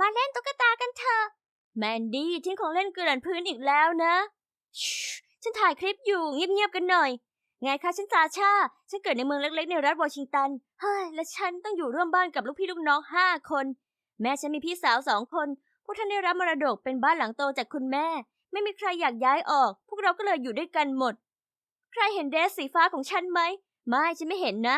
มาเล่นตุ๊กตากันเถอะ แมนดี้ทิ้งของเล่นเกลื่อนพื้นอีกแล้วนะฉันถ่ายคลิปอยู่เงียบๆกันหน่อย ไงคะฉันซาชา ฉันเกิดในเมืองเล็กๆ ในรัฐวอชิงตัน เฮ้ย และฉันต้องอยู่ร่วมบ้านกับลูกพี่ลูกน้องห้าคน แม่ฉันมีพี่สาวสองคน พวกท่านได้รับมรดกเป็นบ้านหลังโตจากคุณแม่ ไม่มีใครอยากย้ายออก พวกเราก็เลยอยู่ด้วยกันหมด ใครเห็นเดรสสีฟ้าของฉันไหม ไม่ฉันไม่เห็นนะ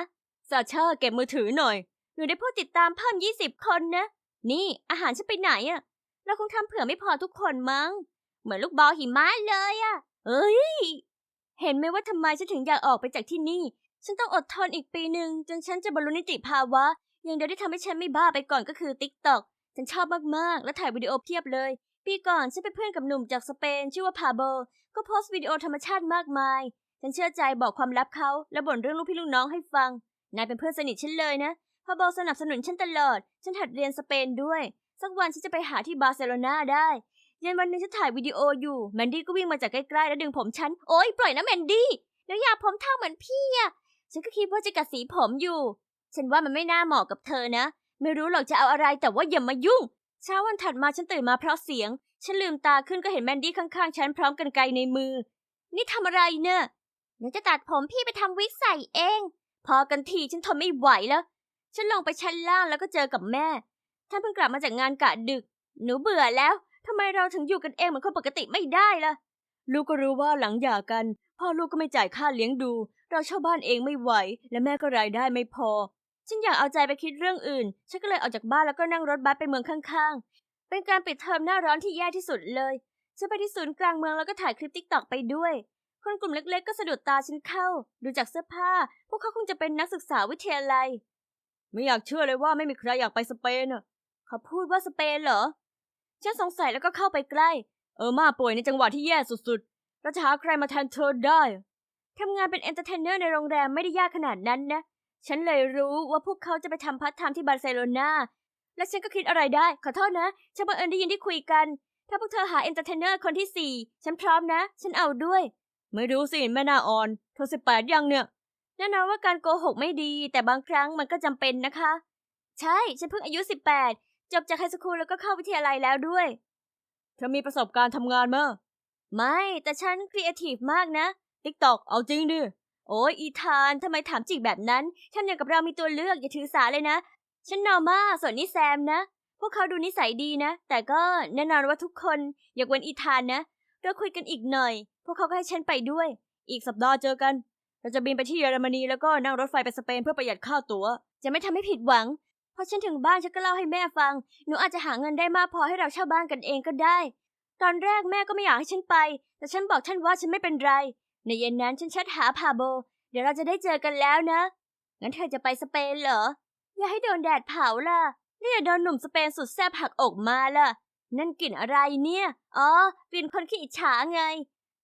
ซาชาเก็บมือถือหน่อย หนูได้ผู้ติดตามเพิ่มยี่สิบคนนะ นี่อาหารฉันไปไหนอะเราคงทำเผื่อไม่พอทุกคนมั้ง เหมือนลูกบอลหิมะเลยอะเอ้ย เห็นไหมว่าทำไมฉันถึงอยากออกไปจากที่นี่ ฉันต้องอดทนอีกปีหนึ่งจนฉันจะบรรลุนิติภาวะ อย่างเดียวที่ทำให้ฉันไม่บ้าไปก่อนก็คือติ๊กต็อกฉันชอบมากๆ และถ่ายวิดีโอเพียบเลย ปีก่อนฉันเป็นเพื่อนกับหนุ่มจากสเปน ชื่อว่าพาโบ ก็โพสต์วิดีโอธรรมชาติมากมาย ฉันเชื่อใจบอกความลับเขาและบ่นเรื่องลูกพี่ลูกน้องให้ฟัง นายเป็นเพื่อนสนิทฉันเลยนะ พาโบสนับสนุนฉันตลอด ฉันหัดเรียนสเปนด้วย สักวันฉันจะไปหาที่บาร์เซโลนาได้เย็นวันหนึงฉันถ่ายวิดีโออยู่ แมนดี้ก็วิ่งมาจากใกล้ๆแล้วดึงผมฉัน โอ๊ยปล่อยนะแมนดี้ แล้วอยากผมเท่าเหมือนพี่อะฉันก็คิดว่าจะกัดสีผมอยู่ ฉันว่ามันไม่น่าเหมาะกับเธอนะ ไม่รู้หรอกจะเอาอะไรแต่ว่าอย่ามายุ่ง เช้าวันถัดมาฉันตื่นมาเพราะเสียง ฉันลืมตาขึ้นก็เห็นแมนดี้ข้างๆ ฉันพร้อมกันไกลในมือ นี่ทำอะไรเนี่ยหนูจะตัดผมพี่ไปทำวิกใส่เอง พอกันทีฉันทนไม่ไหวแล้ว ฉันลงไปชั้นล่างแล้วก็เจอกับแม่ ท่านเพิ่งกลับมาจากงานกะดึก หนูเบื่อแล้วทำไมเราถึงอยู่กันเองเหมือนคนปกติไม่ได้ล่ะ ลูกก็รู้ว่าหลังหย่ากัน พ่อลูกก็ไม่จ่ายค่าเลี้ยงดู เราเช่าบ้านเองไม่ไหว และแม่ก็รายได้ไม่พอ ฉันอยากเอาใจไปคิดเรื่องอื่น ฉันก็เลยออกจากบ้านแล้วก็นั่งรถบัสไปเมืองข้างๆ เป็นการปิดเทอมหน้าร้อนที่แย่ที่สุดเลย ฉันไปที่ศูนย์กลางเมืองแล้วก็ถ่ายคลิปติ๊กตอกไปด้วย คนกลุ่มเล็กๆ ก็สะดุดตาฉันเข้า ดูจากเสื้อผ้า พวกเขาคงจะเป็นนักศึกษาวิทยาลัย ไม่อยากเชื่อเลยว่าไม่มีใครอยากไปสเปนอะเขาพูดว่าสเปนเหรอ ฉันสงสัยแล้วก็เข้าไปใกล้ เออมาป่วยในจังหวะที่แย่สุดๆเราจะหาใครมาแทนเธอได้ ทำงานเป็นเอนเตอร์เทนเนอร์ในโรงแรมไม่ได้ยากขนาดนั้นนะ ฉันเลยรู้ว่าพวกเขาจะไปทำพาร์ทไทม์ที่บาร์เซโลนาและฉันก็คิดอะไรได้ ขอโทษนะ ฉันบังเอิญได้ยินที่คุยกัน ถ้าพวกเธอหาเอนเตอร์เทนเนอร์คนที่สี่ ฉันพร้อมนะ ฉันเอาด้วย ไม่รู้สิแม่นาออน เธอสิบแปดยังเนี่ย น่นอนว่าการโกหกไม่ดี แต่บางครั้งมันก็จำเป็นนะคะ ใช่ ฉันเพิ่งอายุสิบแปดจบจากไฮสคูลแล้วก็เข้าวิทยาลัยแล้วด้วย เธอมีประสบการณ์ทำงานมั้ยไม่ แต่ฉันครีเอทีฟมากนะติ๊กตอกเอาจริงดิ โอ้ยอีธานทำไมถามจิกแบบนั้นทำอย่างกับเรามีตัวเลือกอย่าถือสาเลยนะ ฉันนอร์มาส่วนนี่แซมนะ พวกเขาดูนิสัยดีนะ แต่ก็แน่นอนว่าทุกคนอยากเว้นอีธานนะ เราคุยกันอีกหน่อย พวกเขาก็ให้ฉันไปด้วย อีกสัปดาห์เจอกัน เราจะบินไปที่เยอรมนีแล้วก็นั่งรถไฟไปสเปนเพื่อประหยัดค่าตั๋ว จะไม่ทำให้ผิดหวัง พอฉันถึงบ้านฉันก็เล่าให้แม่ฟัง หนูอาจจะหาเงินได้มากพอให้เราเช่าบ้านกันเองก็ได้ ตอนแรกแม่ก็ไม่อยากให้ฉันไป แต่ฉันบอกท่านว่าฉันไม่เป็นไร ในเย็นนั้นฉันแชทหาพาโบ เดี๋ยวเราจะได้เจอกันแล้วนะ งั้นเธอจะไปสเปนเหรอ อย่าให้โดนแดดเผาล่ะนี่อย่าโดนหนุ่มสเปนสุดแซ่บหักอกมาล่ะ นั่นกลิ่นอะไรเนี่ย อ๋อ กลิ่นคนขี้อิจฉาไง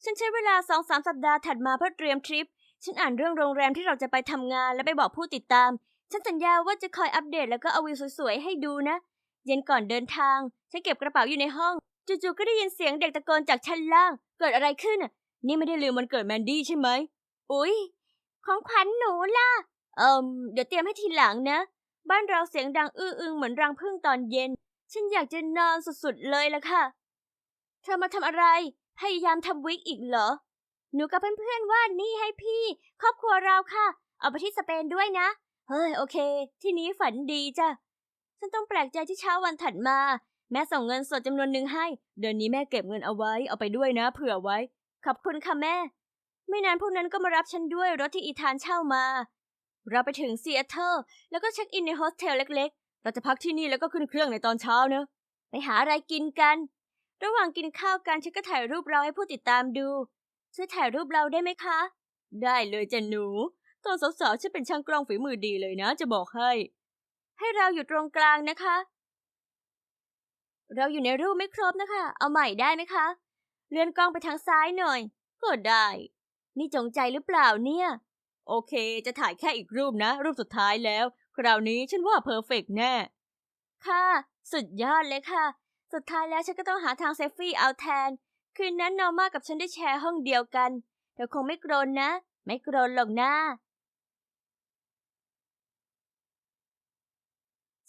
ฉันใช้เวลาสองสามสัปดาห์ถัดมาเพื่อเตรียมทริป ฉันอ่านเรื่องโรงแรมที่เราจะไปทำงานและไปบอกผู้ติดตาม ฉันสัญญาว่าจะคอยอัปเดตแล้วก็เอาวิวสวยๆให้ดูนะ เย็นก่อนเดินทาง ฉันเก็บกระเป๋าอยู่ในห้อง จู่ๆก็ได้ยินเสียงเด็กตะโกนจากชั้นล่าง เกิดอะไรขึ้นน่ะนี่ไม่ได้ลืมวันเกิดแมนดี้ใช่ไหม อุ๊ย ของขวัญหนูล่ะ เอิมเดี๋ยวเตรียมให้ทีหลังนะ บ้านเราเสียงดังอื้ออึงเหมือนรังผึ้งตอนเย็น ฉันอยากจะนอนสุดๆเลยละค่ะ เธอมาทำอะไร พยายามทำวิกอีกเหรอ หนูกับเพื่อนๆว่านี่ให้พี่ ครอบครัวเราค่ะ เอาไปที่สเปนด้วยนะ เฮ้ยโอเค ที่นี้ฝันดีจ้ะ ฉันต้องแปลกใจที่เช้าวันถัดมา แม่ส่งเงินสดจำนวนหนึ่งให้ เดือนนี้แม่เก็บเงินเอาไว้ เอาไปด้วยนะ เผื่อไว้ ขอบคุณค่ะแม่ ไม่นานพวกนั้นก็มารับฉันด้วยรถที่อีธานเช่ามา เราไปถึงซีแอตเทิลแล้วก็เช็คอินในโฮสเทลเล็ก ๆ เราจะพักที่นี่แล้วก็ขึ้นเครื่องในตอนเช้าเนอะไปหาอะไรกินกัน ระหว่างกินข้าวกันฉันก็ถ่ายรูปเราให้ผู้ติดตามดู ช่วยถ่ายรูปเราได้ไหมคะ ได้เลยจ้ะหนู ตอนสาวๆฉันเป็นช่างกล้องฝีมือดีเลยนะ จะบอกให้ ให้เราอยู่ตรงกลางนะคะ เราอยู่ในรูปไม่ครบนะคะ เอาใหม่ได้ไหมคะ เลื่อนกล้องไปทางซ้ายหน่อย ก็ได้ นี่จงใจหรือเปล่าเนี่ย โอเค จะถ่ายแค่อีกรูปนะ รูปสุดท้ายแล้ว คราวนี้ฉันว่าเพอร์เฟกแน่ ค่ะ สุดยอดเลยค่ะ สุดท้ายแล้วฉันก็ต้องหาทางเซฟฟี่เอาแทน คืนนั้นนอร์มากับฉันได้แชร์ห้องเดียวกันเธอคงไม่โกรนนะ ไม่โกรนหรอกนะ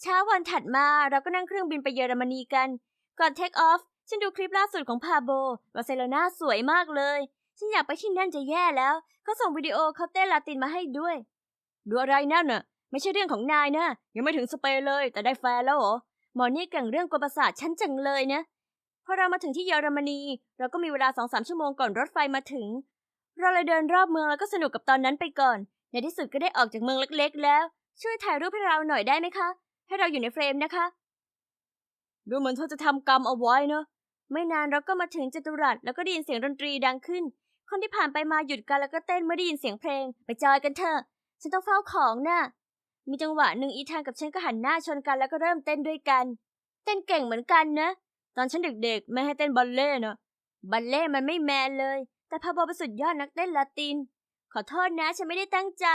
เช้าวันถัดมาเราก็นั่งเครื่องบินไปเยอรมนีกัน ก่อนเทคออฟฉันดูคลิปล่าสุดของพาโบบาร์เซโลนาสวยมากเลย ฉันอยากไปที่นั่นจะแย่แล้วเขาส่งวิดีโอเขาเต้นลาตินมาให้ด้วย ดูอะไรนั่นน่ะ ไม่ใช่เรื่องของนายนะ ยังไม่ถึงสเปนเลย แต่ได้แฟนแล้วเหรอหมอนี่เก่งเรื่องกวนประสาทฉันจังเลยนะ อเรามาถึงที่เยอรมนี เราก็มีเวลาสองสามชั่วโมงก่อนรถไฟมาถึง เราเลยเดินรอบเมืองแล้วก็สนุกกับตอนนั้นไปก่อน ในที่สุดก็ได้ออกจากเมืองเล็กๆ แล้ว ช่วยถ่ายรูปให้เราหน่อยได้ไหมคะ ให้เราอยู่ในเฟรมนะคะ ดูเหมือนเธอจะทำกรรมเอาไว้เนอะไม่นานเราก็มาถึงจตุรัสแล้วก็ได้ยินเสียงดนตรีดังขึ้น คนที่ผ่านไปมาหยุดกันแล้วก็เต้นเมื่อได้ยินเสียงเพลง ไปจอยกันเถอะ ฉันต้องเฝ้าของน่ะ มีจังหวะหนึ่งอีธานกับฉันก็หันหน้าชนกันแล้วก็เริ่มเต้นด้วยกัน เต้นเก่งเหมือนกันนะ ตอนฉันเด็กๆไม่ให้เต้นบัลเล่เนะบัลเล่มันไม่แมนเลย แต่พาโบเป็นสุดยอดนักเต้นลาติน ขอโทษนะ ฉันไม่ได้ตั้งใจ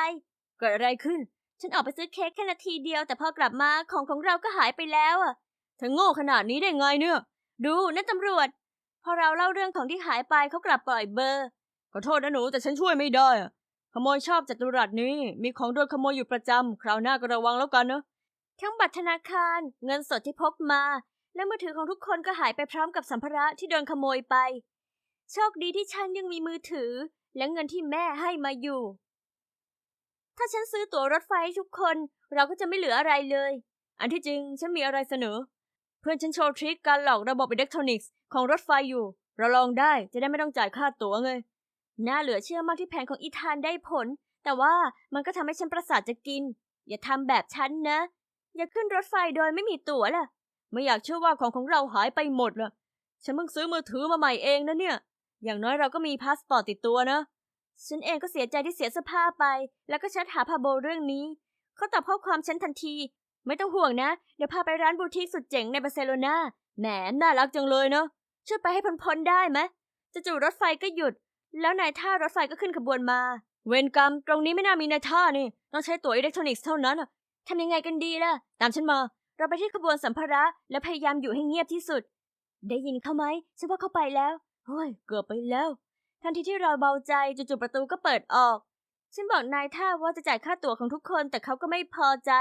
เกิดอะไรขึ้น ฉันออกไปซื้อเค้กแค่นาทีเดียว แต่พอกลับมาของของเราก็หายไปแล้วอะเธอโง่ขนาดนี้ได้ไงเนี่ย ดูนั่นตำรวจ พอเราเล่าเรื่องของที่หายไปเขากลับปล่อยเบอร์ ขอโทษนะหนูแต่ฉันช่วยไม่ได้อะขโมยชอบจัตุรัสนี้ มีของโดนขโมยอยู่ประจำคราวหน้าก็ระวังแล้วกันเนะทั้งบัตรธนาคาร เงินสดที่พกมา และมือถือของทุกคนก็หายไปพร้อมกับสัมภาระที่โดนขโมยไป โชคดีที่ฉันยังมีมือถือ และเงินที่แม่ให้มาอยู่ ถ้าฉันซื้อตั๋วรถไฟให้ทุกคน เราก็จะไม่เหลืออะไรเลย อันที่จริงฉันมีอะไรเสนอ เพื่อนฉันโชว์ทริคการหลอกระบบอิเล็กทรอนิกส์ของรถไฟอยู่ เราลองได้จะได้ไม่ต้องจ่ายค่าตั๋วไงน่าเหลือเชื่อมากที่แผนของอีธานได้ผล แต่ว่ามันก็ทำให้ฉันประสาทจะกิน อย่าทำแบบฉันนะ อย่าขึ้นรถไฟโดยไม่มีตั๋วล่ะ ไม่อยากเชื่อว่าของของเราหายไปหมดล่ะฉันเพิ่งซื้อมือถือมาใหม่เองนะเนี่ย อย่างน้อยเราก็มีพาสปอร์ตติดตัวนะ ฉันเองก็เสียใจที่เสียเสื้อผ้าไป แล้วก็แชทหาพาโบเรื่องนี้ เขาตอบข้อความฉันทันที ไม่ต้องห่วงนะ เดี๋ยวพาไปร้านบูติกสุดเจ๋งในบาร์เซโลนา แหม น่ารักจังเลยเนาะ ช่วยไปให้พ้นๆได้ไหมจะจู่รถไฟก็หยุด แล้วนายท่ารถไฟก็ขึ้นขบวนมา เวรกรรม ตรงนี้ไม่น่ามีนายท่านี่ ต้องใช้ตั๋วอิเล็กทรอนิกส์เท่านั้นอะทำยังไงกันดีล่ะ ตามฉันมา เราไปที่ขบวนสัมภาระและพยายามอยู่ให้เงียบที่สุด ได้ยินเขาไหมฉันว่าเขาไปแล้วเฮ้ยเกือบไปแล้ว ทันทีที่เราเบาใจจู่ๆประตูก็เปิดออก ฉันบอกนายท่าว่าจะจ่ายค่าตั๋วของทุกคนแต่เขาก็ไม่พอใจ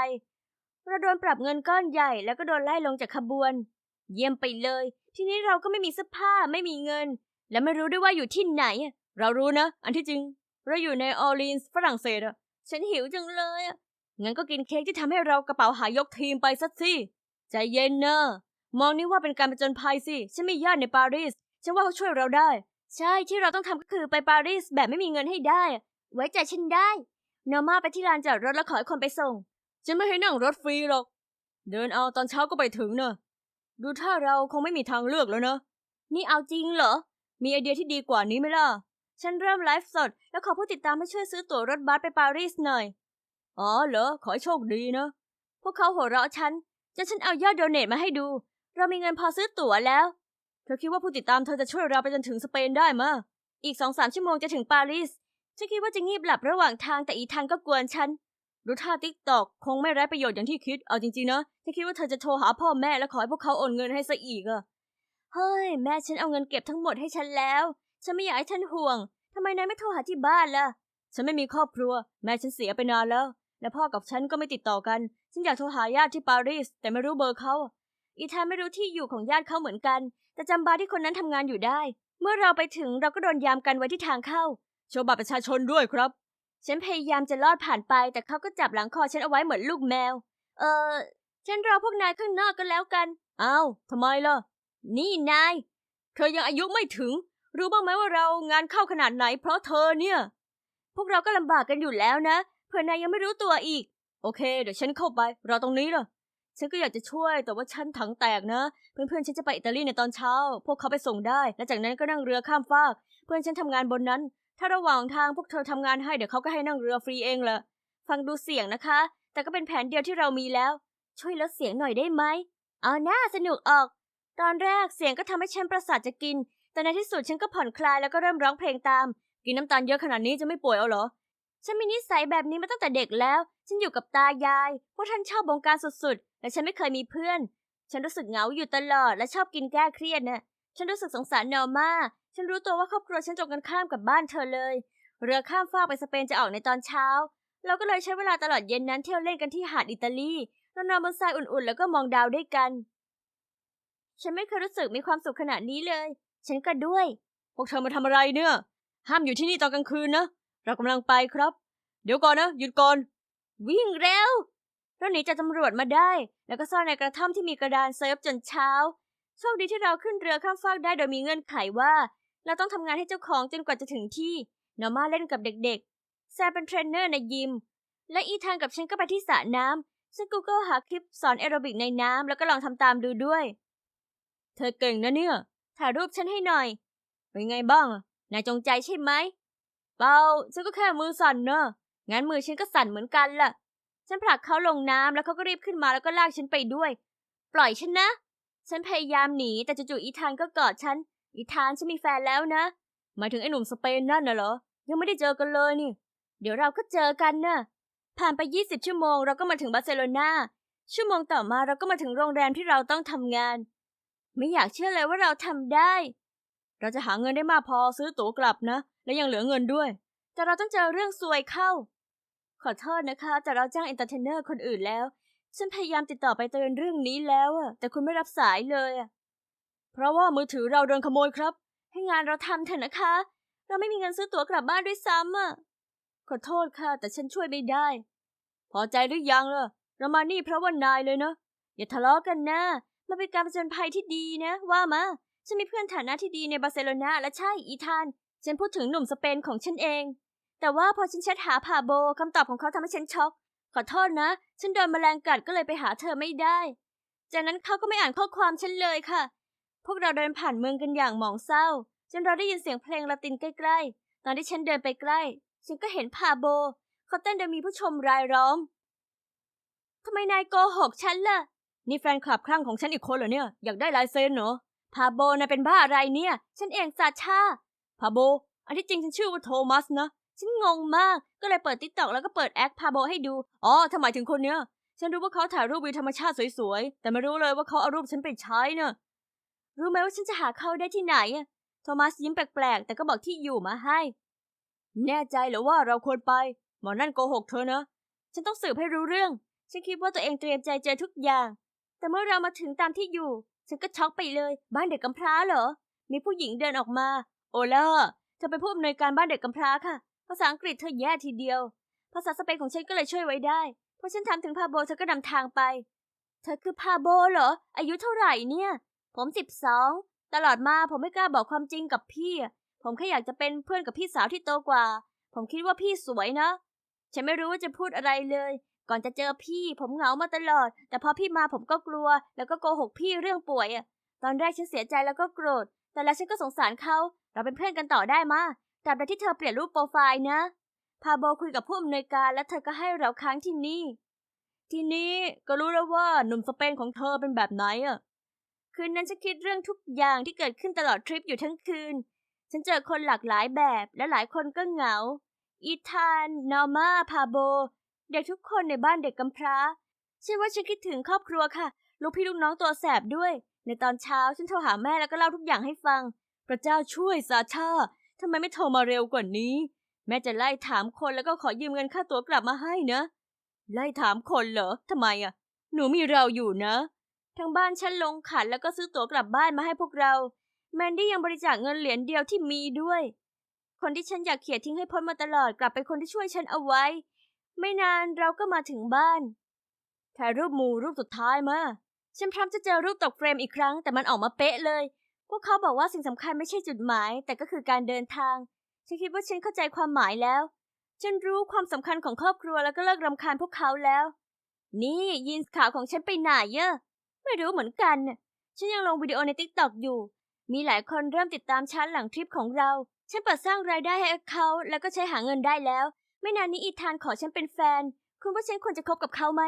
เราโดนปรับเงินก้อนใหญ่แล้วก็โดนไล่ลงจากขบวน เยี่ยมไปเลย ทีนี้เราก็ไม่มีเสื้อผ้าไม่มีเงิน และไม่รู้ด้วยว่าอยู่ที่ไหน เรารู้นะ อันที่จริง เราอยู่ในออร์ลีนส์ฝรั่งเศสอะฉันหิวจังเลยอะ งั้นก็กินเค้กที่ทำให้เรากระเป๋าหายกทีมไปสักสิใจเย็นเนอะมองนี่ว่าเป็นการประจนภัยสิ ฉันมีญาติในปารีส ฉันว่าเขาช่วยเราได้ ใช่ที่เราต้องทำก็คือไปปารีสแบบไม่มีเงินให้ได้ ไว้ใจฉันได้นอร์มาไปที่ลานจอดรถแล้วขอให้คนไปส่ง ฉันไม่ให้นั่งรถฟรีหรอก เดินเอาตอนเช้าก็ไปถึงเนอะดูถ้าเราคงไม่มีทางเลือกแล้วเนอะนี่เอาจริงเหรอ มีไอเดียที่ดีกว่านี้ไหมล่ะ ฉันเริ่มไลฟ์สด แล้วขอผู้ติดตามให้ช่วยซื้อตั๋วรถบัสไปปารีสหน่อย อ๋อเหรอ ขอให้โชคดีนะ พวกเขาหัวเราะฉันจนฉันเอายอดโดเนทมาให้ดู เรามีเงินพอซื้อตั๋วแล้ว เธอคิดว่าผู้ติดตามเธอจะช่วยเราไปจนถึงสเปนได้มะอีกสองสามชั่วโมงจะถึงปารีส ฉันคิดว่าจะงีบหลับระหว่างทางแต่อีทันก็กวนฉัน ดูท่าติ๊กตอกคงไม่ไร้ประโยชน์อย่างที่คิด เอาจริงๆนะฉันคิดว่าเธอจะโทรหาพ่อแม่แล้วขอให้พวกเขาโอนเงินให้ซะอีกอะเฮ้ยแม่ฉันเอาเงินเก็บทั้งหมดให้ฉันแล้ว ฉันไม่อยากให้ท่านห่วงทำไมนายไม่โทรหาที่บ้านล่ะ ฉันไม่มีครอบครัว แม่ฉันเสียไปนานแล้ว และพ่อกับฉันก็ไม่ติดต่อกัน ฉันอยากโทรหาญาติที่ปารีส แต่ไม่รู้เบอร์เขา อีธานไม่รู้ที่อยู่ของญาติเขาเหมือนกัน แต่จำบาร์ที่คนนั้นทำงานอยู่ได้ เมื่อเราไปถึงเราก็โดนยามกันไว้ที่ทางเข้า โชว์บัตรประชาชนด้วยครับ ฉันพยายามจะลอดผ่านไป แต่เขาก็จับหลังคอฉันเอาไว้เหมือนลูกแมว เออฉันรอพวกนายข้างนอกกันแล้วกัน อ้าวทำไมล่ะ นี่นาย เธอยังอายุไม่ถึง รู้บ้างไหมว่าเรางานเข้าขนาดไหนเพราะเธอเนี่ย พวกเราก็ลำบากกันอยู่แล้วนะเผื่อนายยังไม่รู้ตัวอีก โอเค เดี๋ยวฉันเข้าไป รอตรงนี้ล่ะ ฉันก็อยากจะช่วยแต่ว่าฉันถังแตกนะ เพื่อนๆฉันจะไปอิตาลีในตอนเช้า พวกเขาไปส่งได้ และจากนั้นก็นั่งเรือข้ามฟาก เพื่อนฉันทำงานบนนั้น ถ้าระหว่างทางพวกเธอทำงานให้เดี๋ยวเขาก็ให้นั่งเรือฟรีเองแหละฟังดูเสียงนะคะ แต่ก็เป็นแผนเดียวที่เรามีแล้ว ช่วยลดเสียงหน่อยได้ไหมเอาหน้าสนุกออก ตอนแรกเสียงก็ทำให้ฉันประสาทจะกิน แต่ในที่สุดฉันก็ผ่อนคลายแล้วก็เริ่มร้องเพลงตาม กินน้ำตาลเยอะขนาดนี้จะไม่ป่วยเอาเหรอ ฉันมีนิสัยแบบนี้มาตั้งแต่เด็กแล้ว ฉันอยู่กับตายาย พวกท่านชอบบงการสุดๆ และฉันไม่เคยมีเพื่อน ฉันรู้สึกเหงาอยู่ตลอด และชอบกินแก้เครียดน่ะ ฉันรู้สึกสงสารนอร์มา ฉันรู้ตัวว่าครอบครัวฉันตรงกันข้ามกับบ้านเธอเลย เรือข้ามฟากไปสเปนจะออกในตอนเช้า เราก็เลยใช้เวลาตลอดเย็นนั้นเที่ยวเล่นกันที่หาดอิตาลีเรานอนบนทรายอุ่นๆ แล้วก็มองดาวด้วยกัน ฉันไม่เคยรู้สึกมีความสุขขนาดนี้เลย ฉันก็ด้วย พวกเธอมาทำอะไรเนี่ย ห้ามอยู่ที่นี่ตอนกลางคืนนะ เรากำลังไปครับ เดี๋ยวก่อนนะ หยุดก่อน วิ่งเร็วเราหนีจากตำรวจมาได้ แล้วก็ซ่อนในกระท่อมที่มีกระดานเซิร์ฟจนเช้า โชคดีที่เราขึ้นเรือข้ามฟากได้โดยมีเงื่อนไขว่า เราต้องทำงานให้เจ้าของจนกว่าจะถึงที่นอร์มาเล่นกับเด็กๆ แซมเป็นเทรนเนอร์ในยิม และอีธานกับฉันก็ไปที่สระน้ำซึ่ง Google หาคลิปสอนแอโรบิกในน้ำแล้วก็ลองทำตามดูด้วย เธอเก่งนะเนี่ย ถ่ายรูปฉันให้หน่อย เป็นไงบ้าง นายจงใจใช่ไหม เปล่าฉันก็แค่มือสั่นเนอะงั้นมือฉันก็สั่นเหมือนกันล่ะ ฉันผลักเขาลงน้ำแล้วเขาก็รีบขึ้นมาแล้วก็ลากฉันไปด้วย ปล่อยฉันนะ ฉันพยายามหนีแต่จู่ๆอีธานก็กอดฉัน อีธานฉันมีแฟนแล้วนะหมายถึงไอ้หนุ่มสเปนนั่นน่ะเหรอ ยังไม่ได้เจอกันเลยนี่ เดี๋ยวเราก็เจอกันนะ่ะ ผ่านไป 20 ชั่วโมงเราก็มาถึงบาร์เซโลนา ชั่วโมงต่อมาเราก็มาถึงโรงแรมที่เราต้องทำงาน ไม่อยากเชื่อเลยว่าเราทำได้ เราจะหาเงินได้มากพอซื้อตั๋วกลับนะ และยังเหลือเงินด้วย แต่เราต้องเจอเรื่องซวยเข้า ขอโทษนะคะ แต่เราจ้างเอนเตอร์เทนเนอร์คนอื่นแล้ว ฉันพยายามติดต่อไปเตือนเรื่องนี้แล้วอะแต่คุณไม่รับสายเลยอะเพราะว่ามือถือเราโดนขโมยครับ ให้งานเราทำเถอะนะคะ เราไม่มีเงินซื้อตั๋วกลับบ้านด้วยซ้ำอะขอโทษค่ะ แต่ฉันช่วยไม่ได้ พอใจหรือยังล่ะเรามานี่เพราะว่านายเลยเนะอย่าทะเลาะกันนะมันเป็นการผจญภัยที่ดีนะ ว่ามา ฉันมีเพื่อนฐานะที่ดีในบาร์เซโลนาและใช่อีธาน ฉันพูดถึงหนุ่มสเปนของฉันเอง แต่ว่าพอฉันแชทหาพาโบคำตอบของเขาทำให้ฉันช็อก ขอโทษนะ ฉันโดนแมลงกัดก็เลยไปหาเธอไม่ได้ จากนั้นเขาก็ไม่อ่านข้อความฉันเลยค่ะ พวกเราเดินผ่านเมืองกันอย่างหมองเศร้า จนเราได้ยินเสียงเพลงละตินใกล้ๆ ตอนที่ฉันเดินไปใกล้ ฉันก็เห็นพาโบ เขาเต้นโดยมีผู้ชมรายล้อมทำไมนายโกหกฉันล่ะ นี่แฟนคลับคลั่งของฉันอีกคนเหรอเนี่ย อยากได้ลายเซ็นเหรอ พาโบนายเป็นบ้าอะไรเนี่ย ฉันเองซาชาพาโบ อันที่จริงฉันชื่อว่าโทมัสนะ ฉันงงมาก ก็เลยเปิดติ๊กต็อกแล้วก็เปิดแอคพาโบให้ดู อ๋อถ้าหมายถึงคนเนี้ย ฉันรู้ว่าเขาถ่ายรูปวิวธรรมชาติสวยๆ แต่ไม่รู้เลยว่าเขาเอารูปฉันไปใช้เนอะรู้ไหมว่าฉันจะหาเขาได้ที่ไหนอะโทมัสยิ้มแปลกๆ แต่ก็บอกที่อยู่มาให้ แน่ใจเหรือว่าเราควรไป หมอนั่นโกหกเธอนะ ฉันต้องสืบให้รู้เรื่อง ฉันคิดว่าตัวเองเตรียมใจเจอทุกอย่าง แต่เมื่อเรามาถึงตามที่อยู่ ฉันก็ช็อกไปเลย บ้านเด็กกำพร้าเหรอ มีผู้หญิงเดินออกมา โอล่าเธอเป็นผู้อำนวยการบ้านเด็กกำพร้าค่ะ ภาษาอังกฤษเธอแย่ทีเดียว ภาษาสเปนของฉันก็เลยช่วยไว้ได้ เพราะฉันถามถึงพาโบเธอก็นำทางไป เธอคือพาโบเหรอ อายุเท่าไหร่เนี่ย ผมสิบสอง ตลอดมาผมไม่กล้าบอกความจริงกับพี่ ผมแค่อยากจะเป็นเพื่อนกับพี่สาวที่โตกว่า ผมคิดว่าพี่สวยนะ ฉันไม่รู้ว่าจะพูดอะไรเลย ก่อนจะเจอพี่ผมเหงามาตลอด แต่พอพี่มาผมก็กลัว แล้วก็โกหกพี่เรื่องป่วยอะตอนแรกฉันเสียใจแล้วก็โกรธ แต่แล้วฉันก็สงสารเขา เราเป็นเพื่อนกันต่อได้มาตราบใดที่เธอเปลี่ยนรูปโปรไฟล์นะ พาโบคุยกับผู้อำนวยการและเธอก็ให้เราค้างที่นี่ ทีนี้ก็รู้แล้วว่าหนุ่มสเปนของเธอเป็นแบบไหนอะคืนนั้นฉันคิดเรื่องทุกอย่างที่เกิดขึ้นตลอดทริปอยู่ทั้งคืน ฉันเจอคนหลากหลายแบบและหลายคนก็เหงา อีธาน นอร์มา พาโบ เด็กทุกคนในบ้านเด็กกำพร้าฉันว่าฉันคิดถึงครอบครัวค่ะ ลูกพี่ลูกน้องตัวแสบด้วย ในตอนเช้าฉันโทรหาแม่แล้วก็เล่าทุกอย่างให้ฟัง พระเจ้าช่วยซาชาทำไมไม่โทรมาเร็วกว่านี้ แม่จะไล่ถามคนแล้วก็ขอยืมเงินค่าตั๋วกลับมาให้นะ ไล่ถามคนเหรอทำไมอะ หนูมีเราอยู่นะทางบ้านฉันลงขันแล้วก็ซื้อตั๋วกลับบ้านมาให้พวกเรา แมนดี้ยังบริจาคเงินเหรียญเดียวที่มีด้วย คนที่ฉันอยากเขียดทิ้งให้พ้นมาตลอดกลับเป็นคนที่ช่วยฉันเอาไว้ ไม่นานเราก็มาถึงบ้าน ถ่ายรูปหมู่รูปสุดท้ายมา ฉันพร้อมจะเจอรูปตกเฟรมอีกครั้งแต่มันออกมาเป๊ะเลย พวกเขาบอกว่าสิ่งสำคัญไม่ใช่จุดหมาย แต่ก็คือการเดินทาง ฉันคิดว่าฉันเข้าใจความหมายแล้ว ฉันรู้ความสำคัญของครอบครัวแล้วก็เลิกรำคาญพวกเขาแล้ว นี่ยีนส์ขาวของฉันไปไหนเยอะ ไม่รู้เหมือนกัน ฉันยังลงวิดีโอในติ๊กต็อกอยู่ มีหลายคนเริ่มติดตามฉันหลังทริปของเรา ฉันเปิดสร้างรายได้ให้เขาแล้วก็ใช้หาเงินได้แล้ว ไม่นานนี้อีธานขอฉันเป็นแฟน คุณว่าฉันควรจะคบกับเขาไหม